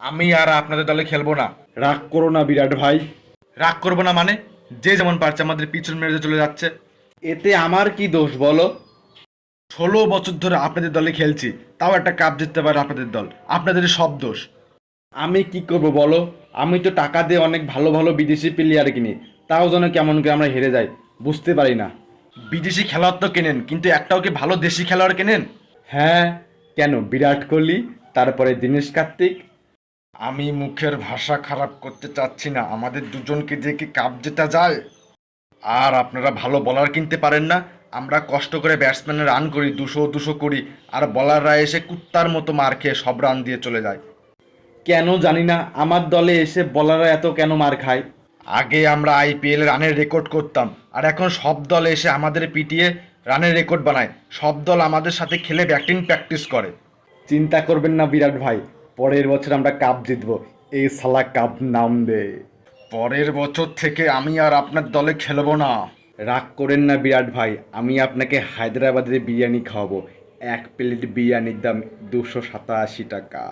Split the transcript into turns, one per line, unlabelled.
আমি আর আপনাদের দলে খেলব না।
রাগ করো না বিরাট ভাই।
রাগ করব না মানে? যে যেমন পারছে আমাদের পিছন মেরে চলে যাচ্ছে।
এতে আমার কি দোষ বলো?
ষোলো বছর ধরে আপনাদের দলে খেলছি তাও একটা কাপ জিততে পারে আপনাদের দল। আপনাদের সব দোষ।
আমি কি করব বলো? আমি তো টাকা দিয়ে অনেক ভালো ভালো বিদেশি প্লেয়ার কিনি তাও যেন কেমন করে আমরা হেরে যাই বুঝতে পারি না।
বিদেশি খেলোয়াড় তো কেনেন কিন্তু একটাও কি ভালো দেশি খেলোয়াড় কেনেন?
হ্যাঁ কেন? বিরাট কোহলি তারপরে দীনেশ কার্তিক
আমি মুখের ভাষা খারাপ করতে চাচ্ছি না। আমাদের দুজনকে দিয়ে কি কাপ জেতা যায়? আর আপনারা ভালো বলার কিনতে পারেন না। আমরা কষ্ট করে ব্যাটসম্যানে রান করি, দুশো দুশো করি, আর বলাররা এসে কুত্তার মতো মার খেয়ে সব রান দিয়ে চলে যায়।
কেন জানি না, আমার দলে এসে বলাররা এত কেন মার খায়?
আগে আমরা আইপিএল রানের রেকর্ড করতাম, আর এখন সব দল এসে আমাদের পিটিয়ে রানের রেকর্ড বানায়। সব দল আমাদের সাথে খেলে ব্যাটিং প্র্যাকটিস করে।
চিন্তা করবেন না বিরাট ভাই পরের বছর আমরা কাপ জিতবো। এই সালা কাপ নাম দে।
পরের বছর থেকে আমি আর আপনার দলে খেলব না।
রাগ করেন না বিরাট ভাই আমি আপনাকে হায়দ্রাবাদের বিরিয়ানি খাওয়াবো। এক প্লেট বিরিয়ানির দাম দুশো সাতাশি টাকা।